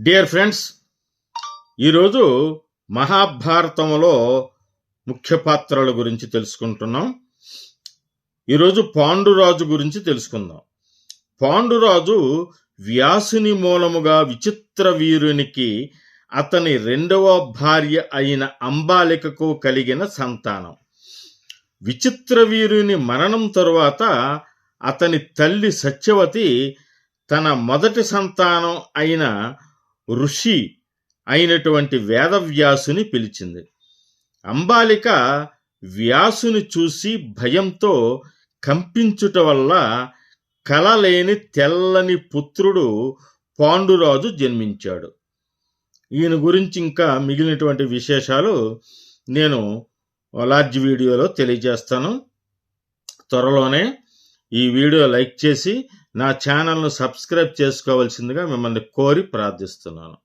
Dear friends ఈరోజు మహాభారతంలో ముఖ్య పాత్రల గురించి తెలుసుకుంటున్నాం. ఈరోజు పాండురాజు గురించి తెలుసుకుందాం. పాండురాజు వ్యాసుని మూలముగా విచిత్ర వీరునికి అతని రెండవ భార్య అయిన అంబాలికకు కలిగిన సంతానం. విచిత్ర వీరుని మరణం తరువాత అతని తల్లి సత్యవతి తన మొదటి సంతానం అయిన ఋషి అయినటువంటి వేదవ్యాసుని పిలిచింది. అంబాలిక వ్యాసుని చూసి భయంతో కంపించుట వల్ల కలలేని తెల్లని పుత్రుడు పాండురాజు జన్మించాడు. ఈయన గురించి ఇంకా మిగిలినటువంటి విశేషాలు నేను లార్జ్ వీడియోలో తెలియజేస్తాను. త్వరలోనే ఈ వీడియో లైక్ చేసి నా ఛానల్ను సబ్స్క్రైబ్ చేసుకోవాల్సిందిగా మిమ్మల్ని కోరి ప్రార్థిస్తున్నాను.